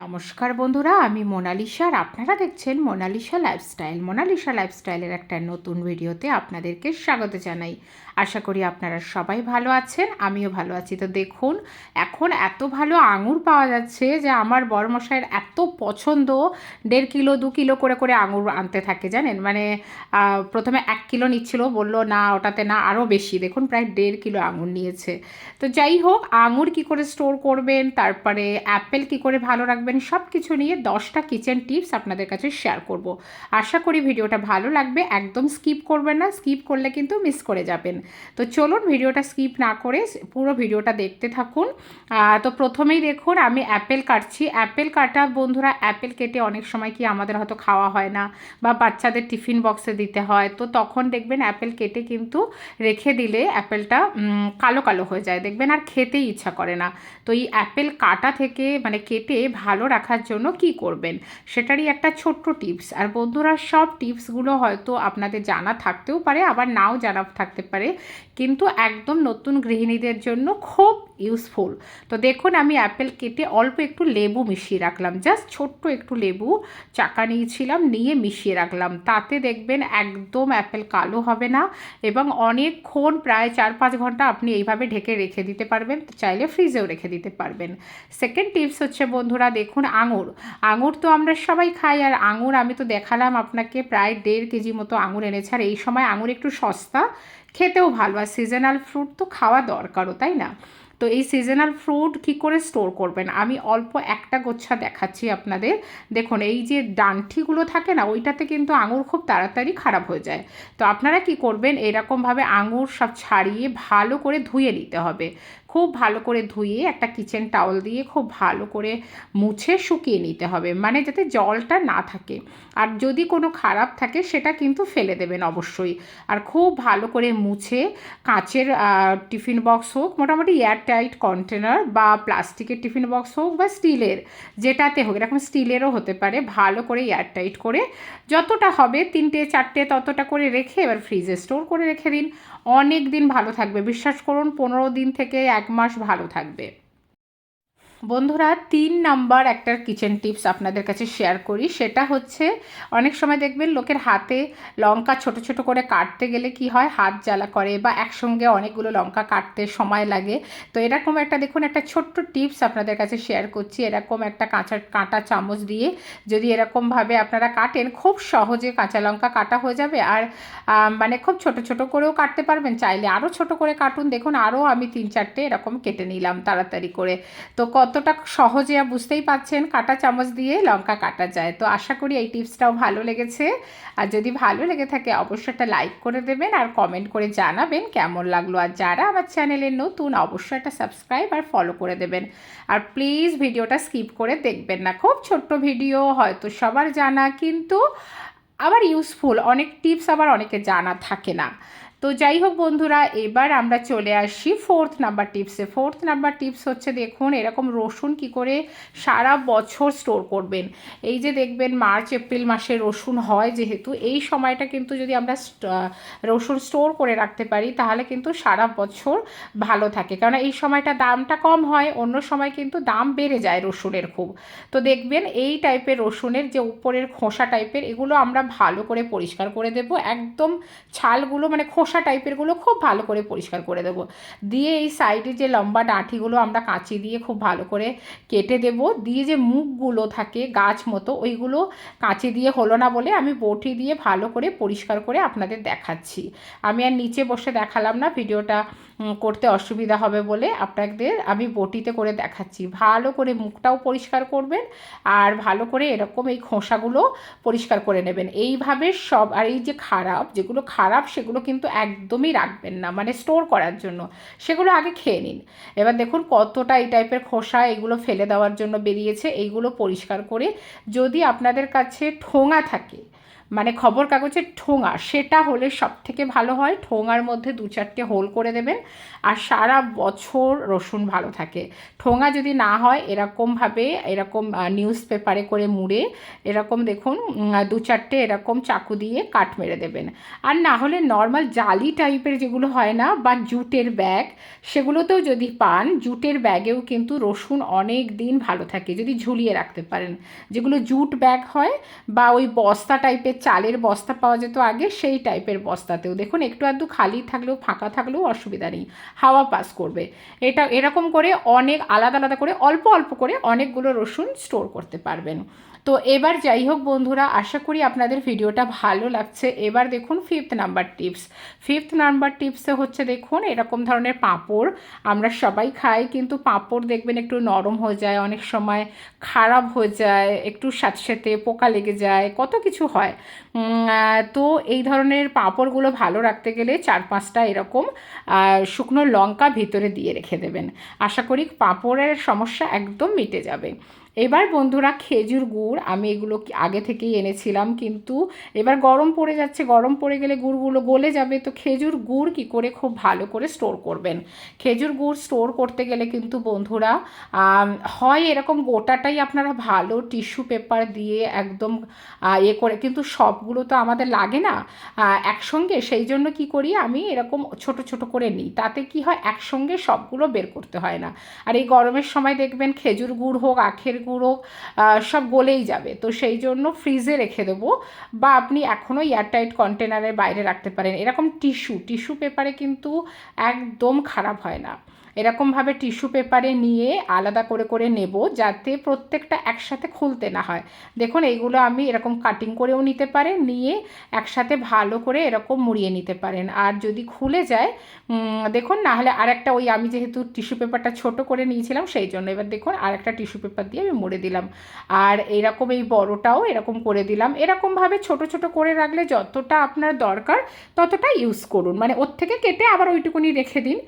নমস্কার বন্ধুরা, আমি মোনালিসা আর আপনারা দেখছেন মোনালিসা লাইফস্টাইল মোনালিসা লাইফস্টাইলের একটা নতুন ভিডিওতে আপনাদেরকে স্বাগত জানাই। আশা করি আপনারা সবাই ভালো আছেন, আমিও ভালো আছি। তো দেখুন, এখন এত ভালো আঙুর পাওয়া যাচ্ছে যে আমার বড়মশাইয়ের এত পছন্দ, দেড় কিলো, দু কিলো করে করে আঙুর আনতে থাকে, জানেন? মানে প্রথমে এক কিলো নিচ্ছিল, বলল, না, ওটাতে না আরও বেশি। দেখুন, প্রায় দেড় কিলো আঙুর নিয়েছে। তো যাই হোক, আঙুর কি করে স্টোর করবেন? তারপরে অ্যাপেল কি করে ভালো রাখবেন? সব কিছু নিয়ে দশটা কিচেন টিপস আপনাদের কাছে শেয়ার করব। আশা করি ভিডিওটা ভালো লাগবে, একদম স্কিপ করবেন না স্কিপ করলে কিন্তু মিস করে যাবেন। তো চলুন ভিডিওটা স্কিপ না করে, পুরো ভিডিওটা দেখতে থাকুন। তো প্রথমেই দেখুন, আমি অ্যাপেল কাটছি। অ্যাপেল কাটা বন্ধুরা অ্যাপেল কেটে অনেক সময় কি আমাদের হয়তো খাওয়া হয় না বা বাচ্চাদের টিফিন বক্সে দিতে হয়। তো তখন দেখবেন অ্যাপেল কেটে কিন্তু রেখে দিলে অ্যাপেলটা কালো কালো হয়ে যায়। দেখবেন আর খেতেই ইচ্ছা করে না। তো এই অ্যাপেল কাটা থেকে মানে কেটে ভালো রাখার জন্য কি করবেন? সেটারই একটা ছোট্ট টিপস। আর বন্ধুরা, সব টিপসগুলো হয়তো আপনাদের জানা থাকতেও পারে, আবার নাও জানা থাকতে পারে। কিন্তু একদম নতুন গৃহিণীদের জন্য খুব ইউজফুল তো দেখুন, আমি অ্যাপেল কেটে অল্প একটু লেবু মিশিয়ে রাখলাম। জাস্ট ছোট্ট একটু লেবু চাকা নিয়েছিলাম, নিয়ে মিশিয়ে রাখলাম। তাতে দেখবেন একদম অ্যাপেল কালো হবে না এবং অনেকক্ষণ প্রায় চার পাঁচ ঘণ্টা আপনি এইভাবে ঢেকে রেখে দিতে পারবেন। চাইলে ফ্রিজেও রেখে দিতে পারবেন। সেকেন্ড টিপস হচ্ছে বন্ধুরা, দেখুন আঙুর। আঙুর তো আমরা সবাই খাই আর আঙুর আমি তো দেখালাম আপনাকে, প্রায় দেড় কেজি মতো আঙুর এনেছে। আর এই সময় আঙুর একটু সস্তা, খেতেও ভালো। আর সিজনাল ফ্রুট তো খাওয়া দরকারও, তাই না? তো এই সিজনাল ফ্রুট কি করে স্টোর করবেন? আমি অল্প একটা গোচ্ছা দেখাচ্ছি আপনাদের। দেখুন, এই যে ডান্ঠিগুলো থাকে না, ওইটাতে কিন্তু আঙুর খুব তাড়াতাড়ি খারাপ হয়ে যায়। তো আপনারা কি করবেন? এরকমভাবে আঙুর সব ছাড়িয়ে ভালো করে ধুয়ে নিতে হবে। খুব ভালো করে ধুয়ে একটা কিচেন টাওয়াল দিয়ে খুব ভালো করে মুছে শুকিয়ে নিতে হবে। মানে যাতে জলটা না থাকে। আর যদি কোনো খারাপ থাকে সেটা কিন্তু ফেলে দেবেন অবশ্যই। আর খুব ভালো করে মুছে কাঁচের টিফিন বক্স হোক, মোটামুটি এয়ার টাইট কন্টেনার বা প্লাস্টিকের টিফিন বক্স হোক বা স্টিলের, যেটাতে হোক, এরকম স্টিলেরও হতে পারে, ভালো করে এয়ার টাইট করে যতটা হবে তিনটে, চারটে ততটা করে রেখে এবার ফ্রিজে স্টোর করে রেখে দিন। অনেক দিন ভালো থাকবে। বিশ্বাস করুন পনেরো দিন থেকে এক মাস ভালো থাকবে। বন্ধুরা, তিন নাম্বার একটা কিচেন টিপস আপনাদের কাছে শেয়ার করি। সেটা হচ্ছে, অনেক সময় দেখবেন লোকের হাতে লঙ্কা ছোট ছোট করে কাটতে গেলে কি হয়, হাত জ্বালা করে বা একসঙ্গে অনেকগুলো লঙ্কা কাটতে সময় লাগে। তো এরকম একটা, দেখুন, একটা ছোট্ট টিপস আপনাদের কাছে শেয়ার করছি। এরকম একটা কাঁচা, কাঁটা চামচ দিয়ে যদি এরকমভাবে আপনারা কাটেন, খুব সহজে কাঁচা লঙ্কা কাটা হয়ে যাবে। আর মানে খুব ছোট ছোট করেও কাটতে পারবেন। চাইলে আরও ছোট করে কাটুন। দেখুন আরও আমি তিন চারটে এরকম কেটে নিলাম তাড়াতাড়ি করে। তো কতটা সহজে বুঝতেই পাচ্ছেন কাটা চামচ দিয়ে লঙ্কা কাটা যায়। তো আশা করি এই টিপসটাও ভালো লেগেছে। আর যদি ভালো লেগে থাকে, অবশ্যই একটা লাইক করে দেবেন আর কমেন্ট করে জানাবেন কেমন লাগল। আর যারা আমার চ্যানেলে নতুন, অবশ্যই একটা সাবস্ক্রাইব আর ফলো করে দেবেন। আর প্লিজ ভিডিওটা স্কিপ করে দেখবেন না। খুব ছোট্ট ভিডিও, হয়তো সবার জানা, কিন্তু আবার ইউজফুল অনেক টিপস আবার অনেকে জানা থাকে না। তো যাই হোক বন্ধুরা, এবার আমরা চলে আসি ফোর্থ নাম্বার টিপসে ফোর্থ নাম্বার টিপস হচ্ছে দেখুন, এরকম রসুন কি করে সারা বছর স্টোর করবেন। এই যে দেখবেন মার্চ, এপ্রিল মাসে রসুন হয় যেহেতু, এই সময়টা কিন্তু যদি আমরা রসুন স্টোর করে রাখতে পারি, তাহলে কিন্তু সারা বছর ভালো থাকে। কারণ এই সময়টা দামটা কম হয়, অন্য সময় কিন্তু দাম বেড়ে যায় রসুনের খুব। তো দেখবেন এই টাইপের রসুনের যে উপরের খোসা টাইপের, এগুলো আমরা ভালো করে পরিষ্কার করে দেব। একদম ছালগুলো মানে খোসা টাইপেরগুলো খুব ভালো করে পরিষ্কার করে দেবো। দিয়ে এই সাইডে যে লম্বা ডাঁটিগুলো আমরা কাঁচি দিয়ে খুব ভালো করে কেটে দেব। দিয়ে যে মুখগুলো থাকে গাছ মতো, ওইগুলো কাঁচি দিয়ে হলো না বলে আমি বটি দিয়ে ভালো করে পরিষ্কার করে আপনাদের দেখাচ্ছি। আমি আর নিচে বসে দেখালাম না, ভিডিওটা করতে অসুবিধা হবে বলে আপনাদের আমি বটিতে করে দেখাচ্ছি। ভালো করে মুখটাও পরিষ্কার করবেন আর ভালো করে এরকম এই খোসাগুলো পরিষ্কার করে নেবেন। এইভাবে সব আর এই যে খারাপ, যেগুলো খারাপ সেগুলো কিন্তু একদমই রাখবেন না মানে স্টোর করার জন্য। সেগুলো আগে খেয়ে নিন। এবার দেখুন কতটা এই টাইপের খোসা এগুলো ফেলে দেওয়ার জন্য বেরিয়েছে। এইগুলো পরিষ্কার করে যদি আপনাদের কাছে ঠোঙা থাকে মানে খবর কাগজের ঠোঙা, সেটা হলে সব থেকে ভালো হয়, ঠোঙার মধ্যে দু চারটে হোল করে দেবেন আর সারা বছর রসুন ভালো থাকে। ঠোঙা যদি না হয়, এরকমভাবে, এরকম নিউজ পেপারে করে মুড়ে, এরকম দেখুন দু চারটে এরকম চাকু দিয়ে কাট মেরে দেবেন। আর না হলে নর্মাল জালি টাইপের যেগুলো হয় না বা জুটের ব্যাগ, সেগুলোতেও যদি পান, জুটের ব্যাগেও কিন্তু রসুন অনেক দিন ভালো থাকে, যদি ঝুলিয়ে রাখতে পারেন। যেগুলো জুট ব্যাগ হয় বা ওই বস্তা টাইপের চালের বস্তা পাওয়া যেত আগে, সেই টাইপের বস্তাতেও। দেখুন, একটু আধটু খালি থাকলেও, ফাঁকা থাকলেও অসুবিধা নেই। হাওয়া পাস করবে। এটা এরকম করে অনেক, আলাদা আলাদা করে, অল্প অল্প করে অনেকগুলো রসুন স্টোর করতে পারবেন। তো এবার যাই হোক বন্ধুরা, আশা করি আপনাদের ভিডিওটা ভালো লাগছে। এবার দেখুন fifth number tips fifth number টিপসে হচ্ছে দেখুন, এরকম ধরনের পাঁপড় আমরা সবাই খাই, কিন্তু পাঁপড় দেখবেন একটু নরম হয়ে যায়, অনেক সময় খারাপ হয়ে যায়, একটু স্যাঁতস্যাঁতে পোকা লেগে যায়, কত কিছু হয়। তো এই ধরনের পাঁপড়গুলো ভালো রাখতে গেলে চার পাঁচটা এরকম শুকনো লঙ্কা ভিতরে দিয়ে রেখে দেবেন। আশা করি পাঁপড়ের সমস্যা একদম মিটে যাবে। এবার বন্ধুরা খেজুর গুড় আমি এগুলো আগে থেকেই এনেছিলাম কিন্তু এবার গরম পড়ে যাচ্ছে গরম পড়ে গেলে গুড়গুলো গলে যাবে তো খেজুর গুড় কি করে খুব ভালো করে স্টোর করবেন। খেজুর গুড় স্টোর করতে গেলে কিন্তু বন্ধুরা হয় এরকম গোটাটাই আপনারা ভালো টিস্যু পেপার দিয়ে একদম আহ, ইয়ে করে কিন্তু সবগুলো তো আমাদের লাগে না একসঙ্গে সেই জন্য কি করি আমি এরকম ছোট ছোট করে নিই তাতে কি হয় একসঙ্গে সবগুলো বের করতে হয় না। আর এই গরমের সময় দেখবেন খেজুর গুড় হোক আখের গুঁড়ো সব গলেই যাবে। তো সেই জন্য ফ্রিজে রেখে দেবো বা আপনি এখনও এয়ারটাইট কন্টেনারের বাইরে রাখতে পারেন। এরকম টিস্যু টিস্যু পেপারে কিন্তু একদম খারাপ হয় না। এরকমভাবে টিস্যু পেপারে নিয়ে আলাদা করে করে নেব যাতে প্রত্যেকটা একসাথে খুলতে না হয়। দেখুন, এইগুলো আমি এরকম কাটিং করেও নিতে পারেন, নিয়ে একসাথে ভালো করে এরকম মুড়িয়ে নিতে পারেন। আর যদি খুলে যায় দেখুন, নাহলে আরেকটা ওই আমি যেহেতু টিস্যু পেপারটা ছোট করে নিয়েছিলাম, সেই জন্য এবার দেখুন, আরেকটা টিস্যু পেপার দিয়ে আমি মুড়ে দিলাম। আর এরকম এই বড়টাও এরকম করে দিলাম। এরকমভাবে ছোট ছোট করে রাখলে যতটা আপনার দরকার ততটা ইউজ করুন। মানে ওর থেকে কেটে আবার ওইটুকুনি রেখে দিন।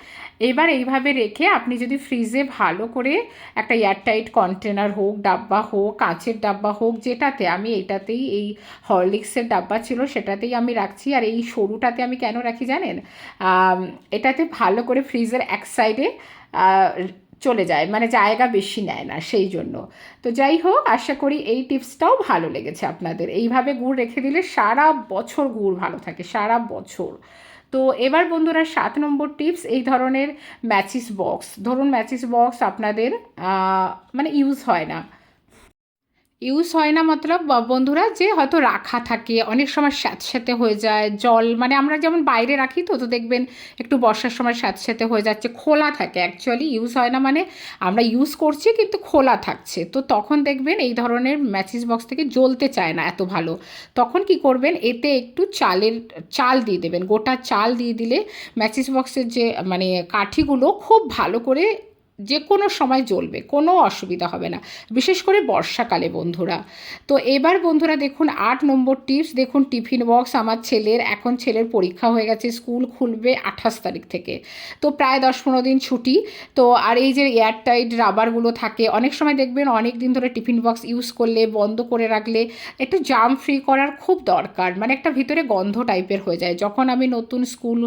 এবার এইভাবে রেখে আপনি যদি ফ্রিজে ভালো করে একটা এয়ারটাইট কন্টেনার হোক, ডাব্বা হোক, কাঁচের ডাব্বা হোক, যেটাতে আমি এটাতেই এই হরলিক্সের ডাব্বা ছিল সেটাতেই আমি রাখছি। আর এই সরুটাতে আমি কেন রাখি জানেন? এটাতে ভালো করে ফ্রিজের এক সাইডে চলে যায় মানে জায়গা বেশি নেয় না সেই জন্য। তো যাই হোক, আশা করি এই টিপসটাও ভালো লেগেছে আপনাদের। এইভাবে গুড় রেখে দিলে সারা বছর গুড় ভালো থাকে, সারা বছর। তো এবার বন্ধুরা, সাত নম্বর টিপস, এই ধরনের ম্যাচিস বক্স। ধরুন ম্যাচিস বক্স আপনাদের মানে ইউজ হয় না। ইউজ হয় না মতলব বন্ধুরা, যে হয়তো রাখা থাকে। অনেক সময় স্যাঁতস্যাঁতে হয়ে যায়, জল মানে আমরা যেমন বাইরে রাখি তো তো দেখবেন একটু বর্ষার সময় স্যাঁতস্যাঁতে হয়ে যাচ্ছে, খোলা থাকে অ্যাকচুয়ালি ইউজ হয় না মানে আমরা ইউজ করছি কিন্তু খোলা থাকছে। তো তখন দেখবেন এই ধরনের ম্যাচিস বক্স থেকে জ্বলতে চায় না এত ভালো। তখন কি করবেন, এতে একটু চালের, চাল দিয়ে দেবেন। গোটা চাল দিয়ে দিলে ম্যাচিস বক্সের যে মানে কাঠিগুলো খুব ভালো করে যে কোনো সময় জ্বলবে, কোনো অসুবিধা হবে না। বিশেষ করে বর্ষাকালে, বন্ধুরা। তো এবার বন্ধুরা দেখুন, আট নম্বর টিপস দেখুন টিফিন বক্স আমার ছেলের, এখন ছেলের পরীক্ষা হয়ে গেছে, স্কুল খুলবে আঠাশ তারিখ থেকে। তো প্রায় দশ পনেরো দিন ছুটি। তো আর এই যে এয়ারটাইট রাবারগুলো থাকে, অনেক সময় দেখবেন অনেক দিন ধরে টিফিন বক্স ইউজ করলে, বন্ধ করে রাখলে, একটু জাম ফ্রি করার খুব দরকার। মানে একটা ভিতরে গন্ধ টাইপের হয়ে যায়। যখন আমি নতুন স্কুল,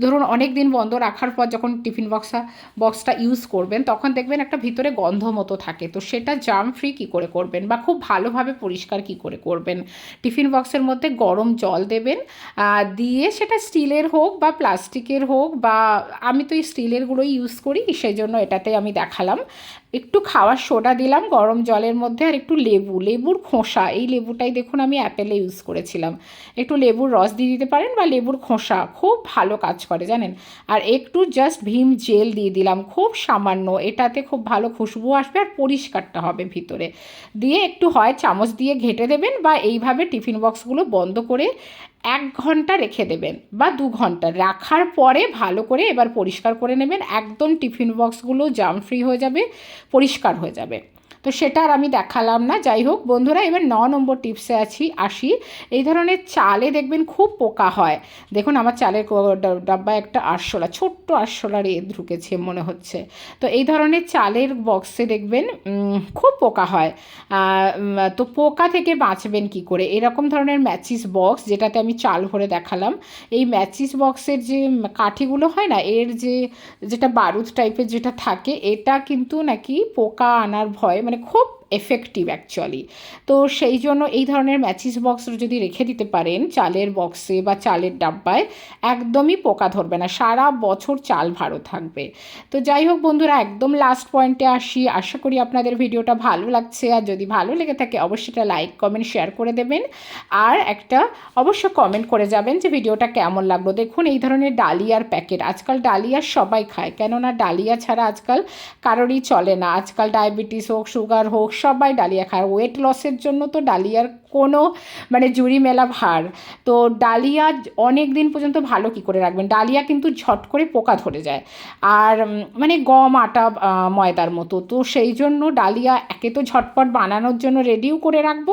ধরুন অনেক দিন বন্ধ রাখার পর যখন টিফিন বক্সটা বক্সটা ইউজ করবেন, তখন দেখবেন একটা ভিতরে গন্ধ মতো থাকে। তো সেটা জাম ফ্রি কী করে করবেন বা খুব ভালোভাবে পরিষ্কার কী করে করবেন? টিফিন বক্সের মধ্যে গরম জল দেবেন দিয়ে সেটা স্টিলের হোক বা প্লাস্টিকের হোক বা আমি তো এই স্টিলেরগুলোই ইউজ করি, সেই জন্য এটাতে আমি দেখালাম। একটু খাওয়ার সোডা দিলাম গরম জলের মধ্যে আর একটু লেবু, লেবুর খোসা। এই লেবুটাই দেখুন আমি অ্যাপেলে ইউজ করেছিলাম। একটু লেবুর রস দিয়ে দিতে পারেন বা লেবুর খোসা, খুব ভালো কাজ করে জানেন। আর একটু জাস্ট ভীম জেল দিয়ে দিলাম, খুব সামান্য। এটাতে খুব ভালো খুশবু আসবে আর পরিষ্কারটা হবে ভিতরে। দিয়ে একটু হয় চামচ দিয়ে ঘেঁটে দেবেন বা এইভাবে টিফিন বক্সগুলো বন্ধ করে এক ঘণ্টা রেখে দেবেন বা দু ঘণ্টা। রাখার পরে ভালো করে এবার পরিষ্কার করে নেবেন। একদম টিফিন বক্সগুলো জাম ফ্রি হয়ে যাবে, পরিষ্কার হয়ে যাবে। তো সেটা আর আমি দেখালাম না। যাই হোক, বন্ধুরা, এবার ন নম্বর টিপসে আছি, আসি। এই ধরনের চালে দেখবেন খুব পোকা হয়। দেখুন, আমার চালের কো- ডা- ডাব্বায় একটা আরশোলা, ছোট্ট আরশোলার এ ঢুকেছে মনে হচ্ছে। তো এই ধরনের চালের বক্সে দেখবেন খুব পোকা হয়। তো পোকা থেকে বাঁচবেন কি করে? এরকম ধরনের ম্যাচিস বক্স, যেটাতে আমি চাল ভরে দেখালাম। এই ম্যাচিস বক্সের যে কাঠিগুলো হয় না, এর যে, যেটা বারুদ টাইপের যেটা থাকে, এটা কিন্তু নাকি পোকা আনার ভয় মানে খুব এফেক্টিভ অ্যাকচুয়ালি তো সেই জন্য এই ধরনের ম্যাচিস বক্স যদি রেখে দিতে পারেন, চালের বক্সে বা চালের ডাব্বায়, একদমই পোকা ধরবে না। সারা বছর চাল ভালো থাকবে। তো যাই হোক বন্ধুরা, একদম লাস্ট পয়েন্টে আসি। আশা করি আপনাদের ভিডিওটা ভালো লাগছে। আর যদি ভালো লেগে থাকে, অবশ্যই একটা লাইক কমেন্ট শেয়ার করে দেবেন। আর একটা অবশ্য কমেন্ট করে যাবেন যে ভিডিওটা কেমন লাগল। দেখুন, এই ধরনের ডালিয়ার প্যাকেট আজকাল ডালিয়া সবাই খায়। কেননা ডালিয়া ছাড়া আজকাল কারোরই চলে না। আজকাল ডায়াবেটিস হোক সুগার হোক সবাই ডালিয়া খায়। ওয়েট লসের জন্য তো ডালিয়ার কোনো মানে জুড়ি মেলা ভার। তো ডালিয়া অনেক দিন পর্যন্ত ভালো কি করে রাখবেন? ডালিয়া কিন্তু ঝট করে পোকা ধরে যায়। আর মানে গম, আটা ময়দার মতো। তো সেই জন্য ডালিয়া একে তো ঝটপট বানানোর জন্য রেডিও করে রাখব।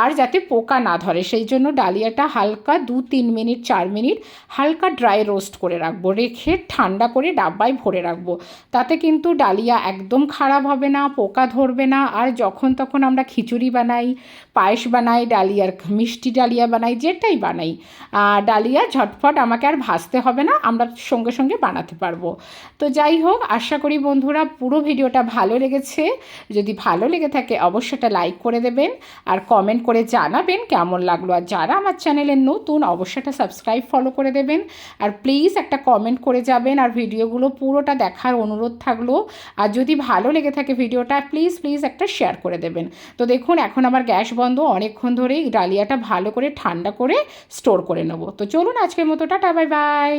আর যাতে পোকা না ধরে, সেই জন্য ডালিয়াটা হালকা দু, তিন মিনিট, চার মিনিট হালকা ড্রাই রোস্ট করে রাখব। রেখে ঠান্ডা করে ডাব্বায় ভরে রাখব। তাতে কিন্তু ডালিয়া একদম খারাপ হবে না, পোকা ধরবে না। আর যখন তখন আমরা খিচুড়ি বানাই, পায়েস বানাই ডালিয়ার মিষ্টি ডালিয়া বানাই, যেটাই বানাই। ডালিয়া ঝটফট আমাকে আর ভাজতে হবে না, আমরা সঙ্গে সঙ্গে বানাতে পারব। তো যাই হোক, আশা করি বন্ধুরা পুরো ভিডিওটা ভালো লেগেছে। যদি ভালো লেগে থাকে, অবশ্যই একটা লাইক করে দেবেন আর কমেন্ট করে জানাবেন কেমন লাগল। আর যারা আমার চ্যানেলে নতুন, অবশ্যই একটা সাবস্ক্রাইব ফলো করে দেবেন। আর প্লিজ একটা কমেন্ট করে যাবেন আর ভিডিওগুলো পুরোটা দেখার অনুরোধ থাকল। আর যদি ভালো লেগে থাকে ভিডিওটা, প্লিজ প্লিজ একটা শেয়ার করে দেবেন। তো দেখুন, এখন আমার গ্যাস বন্ধ অনেকক্ষণ ধরেই ডালিয়াটা ভালো করে ঠান্ডা করে স্টোর করে নেব। তো চলুন আজকের মতো, টাটা বাই বাই